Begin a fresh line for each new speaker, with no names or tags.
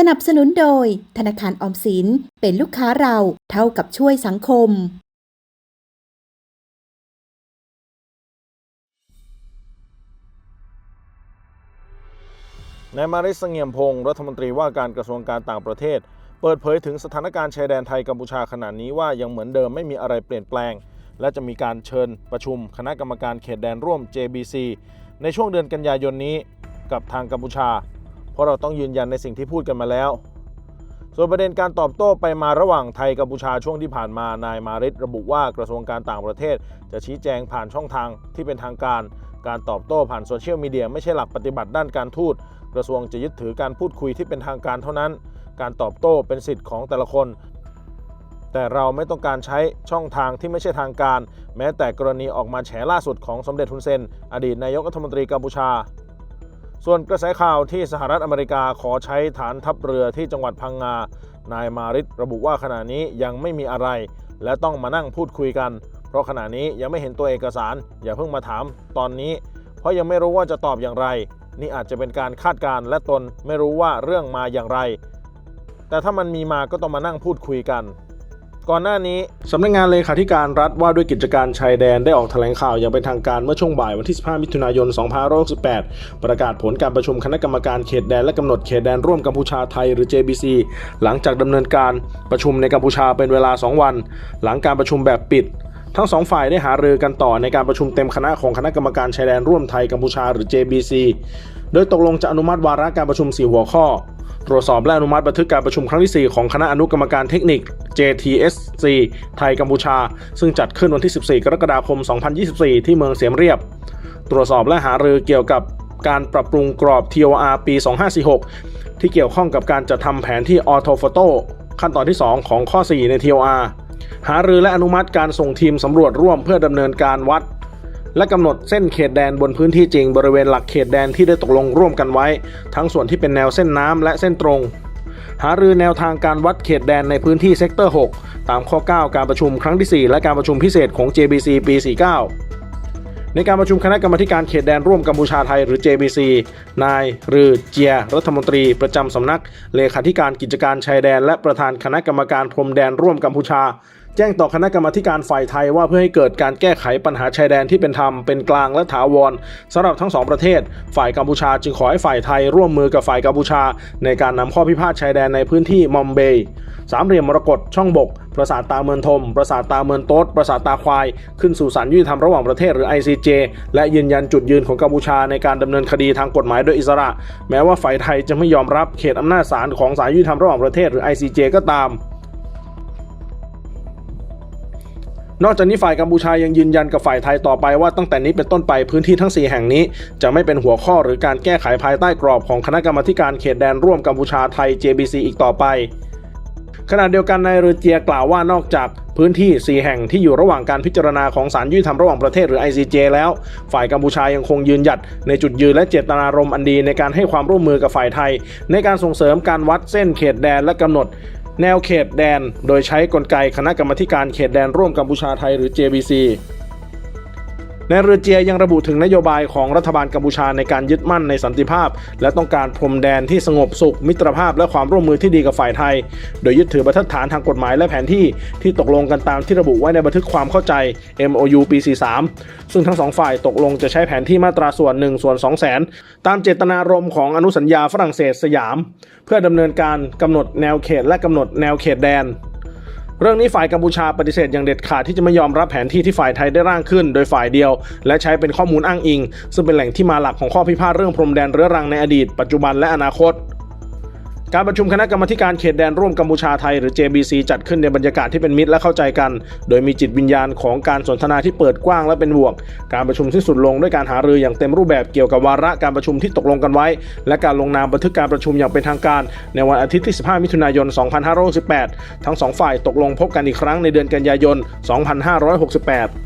สนับสนุนโดย ธนาคารออมสินเป็นลูกค้าเราเท่ากับช่วยสังคม
นายมาริสเงียมพงศ์รัฐมนตรีว่าการกระทรวงการต่างประเทศ เปิดเผยถึงสถานการณ์ชายแดนไทยกัมพูชาขณะนี้ว่ายังเหมือนเดิมไม่มีอะไรเปลี่ยนแปลง และจะมีการเชิญประชุมคณะกรรมการเขตแดนร่วม JBC ในช่วงเดือนกันยายนนี้กับทางกัมพูชา เพราะเราต้องยืนยันในสิ่งที่พูดกันมาแล้ว ส่วนประเด็นการตอบโต้ไปมาระหว่างไทยกัมพูชาช่วงที่ผ่านมานายมาริสระบุว่ากระทรวงการต่างประเทศ จะชี้แจงผ่านช่องทางที่เป็นทางการ การตอบโต้ผ่านโซเชียลมีเดียไม่ใช่หลักปฏิบัติด้านการทูตกระทรวงจะยึดถือการพูดคุยที่เป็นทางการเท่านั้น การตอบโต้เป็นสิทธิ์ของแต่ละคน แต่เราไม่ต้องการใช้ช่องทางที่ไม่ใช่ทางการ แม้แต่กรณีออกมาแฉล่าสุดของสมเด็จฮุนเซน อดีตนายกรัฐมนตรีกัมพูชา ส่วนกระแสข่าวที่สหรัฐอเมริกาขอใช้ฐานทัพเรือที่จังหวัดพังงา นายมาริสระบุว่าขณะนี้ยังไม่มีอะไร และต้องมานั่งพูดคุยกัน เพราะขณะนี้ยังไม่เห็นตัวเอกสาร อย่าเพิ่งมาถามตอนนี้ เพราะยังไม่รู้ว่าจะตอบอย่างไร นี่อาจจะเป็นการคาดการณ์และตนไม่รู้ว่าเรื่องมาอย่างไร แต่ถ้ามันมีมาก็ต้องมานั่งพูดคุยกัน ก่อนหน้านี้สำนักงงานเลขาธิการรัฐว่าด้วยกิจการชายแดนได้ออกแถลงข่าวอย่างเป็นทางการเมื่อช่วงบ่ายวันที่ 15 มิถุนายน 2568 ประกาศผลการประชุมคณะกรรมการเขตแดนและกำหนดเขตแดนร่วมกัมพูชาไทยหรือ JBC หลังจากดำเนินการประชุมในกัมพูชาเป็นเวลา 2 วัน หลังการประชุมแบบปิดทั้งสองฝ่ายได้หารือกันต่อในการประชุมเต็มคณะของคณะกรรมการชายแดนร่วมไทยกัมพูชาหรือ JBC โดยตกลงจะอนุมัติวาระการประชุม 4 หัวข้อ ตรวจสอบและอนุมัติบันทึกการประชุมครั้งที่ 4 ของคณะอนุกรรมการเทคนิค JTSC ไทยกัมพูชา ซึ่งจัดขึ้นวันที่ 14 กรกฎาคม 2024 ที่เมืองเสียมเรียบ ตรวจสอบและหารือเกี่ยวกับการปรับปรุงกรอบ TOR ปี 2546 ที่เกี่ยวข้องกับการจัดทำแผนที่ Orthofoto ขั้นตอนที่ 2 ของข้อ 4 ใน TOR หารือและอนุมัติการส่งทีมสำรวจร่วมเพื่อดำเนินการวัด และกำหนดเส้นเขตแดนบนพื้นที่จริง บริเวณหลักเขตแดนที่ได้ตกลงร่วมกันไว้ ทั้งส่วนที่เป็นแนวเส้นน้ำและเส้นตรง หารือแนวทางการวัดเขตแดนในพื้นที่เซกเตอร์ 6 ตามข้อ 9 การประชุมครั้งที่ 4 และการประชุมพิเศษของ JBC ปี 49ในการประชุมคณะกรรมการเขตแดนร่วมกัมพูชาไทยหรือ JBC นายรือเจีย รัฐมนตรีประจำสำนัก เลขาธิการกิจการชายแดน และประธานคณะกรรมการพรมแดนร่วมกัมพูชา แจ้งต่อคณะกรรมาการฝ่ายไทยว่าเพื่อให้เกิดการแก้ไขปัญหาชายแดนที่เป็นธรรมเป็นกลางและถาวรสำหรับทั้งสองประเทศ ฝ่ายกัมพูชาจึงขอให้ฝ่ายไทยร่วมมือกับฝ่ายกัมพูชา ในการนำข้อพิพาทชายแดนในพื้นที่มอมเบย์สามเหลี่ยมมรกตช่องบก ปราสาทตาเมืองทม ปราสาทตาเมืองโต๊ดปราสาทตาควาย ขึ้นสู่ศาลยุติธรรมระหว่างประเทศหรือ ICJ และยืนยันจุดยืนของกัมพูชาในการดำเนินคดีทางกฎหมายโดยอิสระ แม้ว่าฝ่ายไทยจะไม่ยอมรับเขตอำนาจศาลของศาลยุติธรรมระหว่างประเทศหรือ ICJ ก็ตาม นอกจากนี้ฝ่ายกัมพูชายังยืนยันกับฝ่ายไทยต่อไปว่าตั้งแต่นี้เป็นต้นไปพื้นที่ทั้ง 4 แห่งนี้ จะไม่เป็นหัวข้อหรือการแก้ไขภายใต้กรอบของคณะกรรมาธิการเขตแดนร่วมกัมพูชาไทย JBC อีกต่อไปขณะเดียวกันนายเรือเจียกล่าวว่านอกจากพื้นที่ 4 แห่งที่อยู่ระหว่างการพิจารณาของศาลยุติธรรมระหว่างประเทศหรือ ICJ แล้ว ฝ่ายกัมพูชายังคงยืนหยัด ในจุดยืนและเจตนารมณ์อันดีในการให้ความร่วมมือกับฝ่ายไทย ในการส่งเสริมการวัดเส้นเขตแดนและกำหนด แนวเขตแดน โดยใช้กลไกคณะกรรมการเขตแดนร่วมกัมพูชาไทยหรือ JBC ในเรือเจียยังระบุถึงนโยบายของรัฐบาลกัมพูชาในการยึดมั่นในสันติภาพ และต้องการพรมแดนที่สงบสุข มิตรภาพ และความร่วมมือที่ดีกับฝ่ายไทย โดยยึดถือบรรทัดฐานทางกฎหมายและแผนที่ที่ตกลงกันตามที่ระบุไว้ในบันทึกความเข้าใจ MOU ปี 43 ซึ่งทั้งสองฝ่ายตกลงจะใช้แผนที่มาตราส่วน1ส่วน2แสนตามเจตนารมณ์ของอนุสัญญาฝรั่งเศสสยาม เพื่อดำเนินการกำหนดแนวเขตและกำหนดแนวเขตแดน เรื่องนี้ฝ่ายกัมพูชาปฏิเสธอย่างเด็ดขาดที่จะไม่ยอมรับแผนที่ที่ฝ่ายไทยได้ร่างขึ้น โดยฝ่ายเดียว และใช้เป็นข้อมูลอ้างอิง ซึ่งเป็นแหล่งที่มาหลักของข้อพิพาทเรื่องพรมแดนเรื้อรังในอดีต ปัจจุบันและอนาคต การประชุมคณะกรรมาการเขตแดนร่วมกัมพูชาไทยหรือ JBC จัดขึ้นในบรรยากาศที่เป็นมิตรและเข้าใจกัน โดยมีจิตวิญญาณของการสนทนาที่เปิดกว้างและเป็นบวก การประชุมสิ้นสุดลงด้วยการหารืออย่างเต็มรูปแบบเกี่ยวกับวาระการประชุมที่ตกลงกันไว้ และการลงนามบันทึกการประชุมอย่างเป็นทางการ ในวันอาทิตย์ที่ 15 มิถุนายน 2568 ทั้งสองฝ่ายตกลงพบกันอีกครั้งในเดือนกันยายน 2568